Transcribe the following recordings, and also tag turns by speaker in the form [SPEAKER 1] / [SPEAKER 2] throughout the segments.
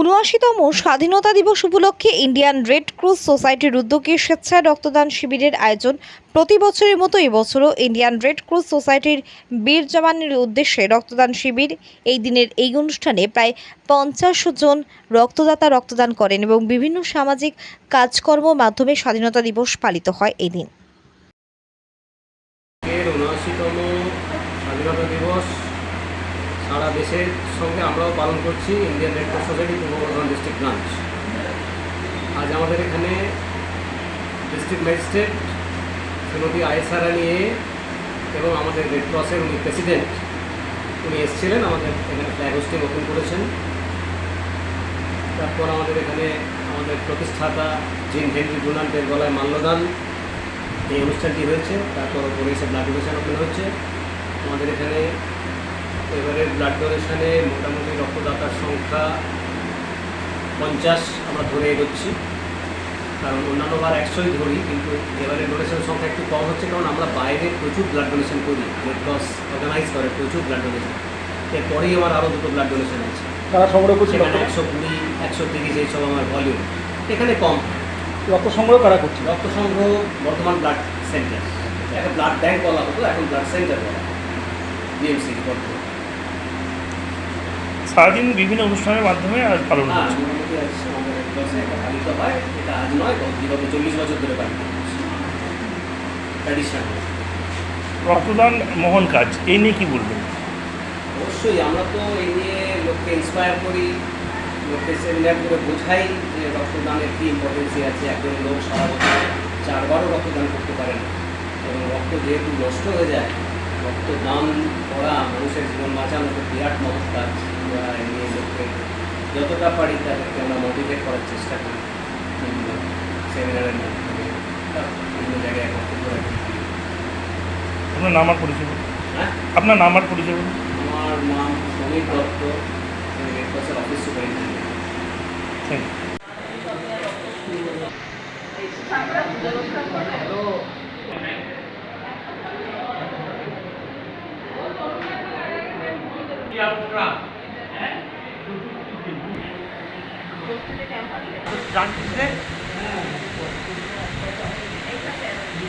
[SPEAKER 1] উনআশিতম স্বাধীনতা দিবস উপলক্ষে ইন্ডিয়ান রেড ক্রস সোসাইটির উদ্যোগে স্বেচ্ছায় রক্তদান শিবিরের আয়োজন। প্রতি বছরের মতো এবছরও ইন্ডিয়ান রেড ক্রস সোসাইটির বীর জওয়ানের উদ্দেশ্যে রক্তদান শিবির এই দিনের এই অনুষ্ঠানে প্রায় পঞ্চাশ জন রক্তদাতা রক্তদান করেন এবং বিভিন্ন সামাজিক কাজকর্ম মাধ্যমে স্বাধীনতা দিবস পালিত হয় এই দিন।
[SPEAKER 2] স্বাধীনতা দিবস সারা দেশের সঙ্গে আমরাও পালন করছি ইন্ডিয়ান রেড ক্রস সোসাইটি পূর্ব বর্ধমান ডিস্ট্রিক্ট ব্রাঞ্চ আজ আমাদের এখানে ডিস্ট্রিক্ট ম্যাজিস্ট্রেট শ্রীমতী আয়েসা রানী এ এবং আমাদের রেড ক্রসের উনি প্রেসিডেন্ট উনি এসেছিলেন, আমাদের এখানে ফ্ল্যাগ হোস্টিং ওপেন করেছেন। তারপর আমাদের এখানে আমাদের প্রতিষ্ঠাতা জিন হেনরি ডোনাল্ডের গলায় মাল্যদান, এই অনুষ্ঠানটি হয়েছে। তারপর ওপরে এসে ব্লাড ওপেন হচ্ছে। আমাদের এখানে এবারে ব্লাড ডোনেশনে মোটামুটি রক্তদাতার সংখ্যা পঞ্চাশ আমরা ধরে এগোচ্ছি। কারণ অন্যান্যবার একশোই ধরি কিন্তু এবারে ডোনেশন সংখ্যা একটু কম হচ্ছে কারণ আমরা বাইরে প্রচুর ব্লাড ডোনেশন করি। রেড ক্রস অর্গানাইজ করে প্রচুর ব্লাড ডোনেশন এরপরেই আমার আরও দুটো ব্লাড ডোনেশন আছে
[SPEAKER 3] তারা সংগ্রহ করছে
[SPEAKER 2] একশো কুড়ি একশো তিরিশ এইসব আমার ভলিউম এখানে কম।
[SPEAKER 3] রক্ত সংগ্রহ কারা করছে?
[SPEAKER 2] রক্ত সংগ্রহ বর্ধমান ব্লাড সেন্টার একটা ব্লাড ব্যাংক বলা হতো এখন ব্লাড সেন্টার বলা বিএমসি বর্ধমান
[SPEAKER 4] সারাদিন বিভিন্ন অনুষ্ঠানের মাধ্যমে আজ পালন
[SPEAKER 2] হ্যাঁ
[SPEAKER 4] হচ্ছে। রক্তদান মহান কাজ এই নিয়ে কি বলবেন?
[SPEAKER 2] অবশ্যই আমরা তো এই নিয়ে লোককে ইন্সপায়ার করি লোককে সেমিনার করে বোঝাই যে রক্তদানের কী ইম্পর্টেন্সি আছে। একজন লোক সারা বছর চারবারও রক্তদান করতে পারেন এবং রক্ত যেহেতু নষ্ট হয়ে যায় রক্তদান করা মানুষের জীবন বাঁচানো তো বিরাট মহৎ কাজ। নিয়ে লোককে যতটা পারি তাদেরকে আমরা মোটিভেট করার চেষ্টা করি। বিভিন্ন সেমিনারের মাধ্যমে বিভিন্ন জায়গায় বক্তব্য রাখি
[SPEAKER 4] আপনার নাম আর পরিচয়
[SPEAKER 2] হ্যাঁ?
[SPEAKER 4] আপনার নাম আর পরিচয়
[SPEAKER 2] আমার নাম সমীর দত্ত আমি রেড ক্রসের অফিস সুপারিনটেন্ডেন্ট
[SPEAKER 4] থ্যাংক ইউ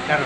[SPEAKER 5] কেন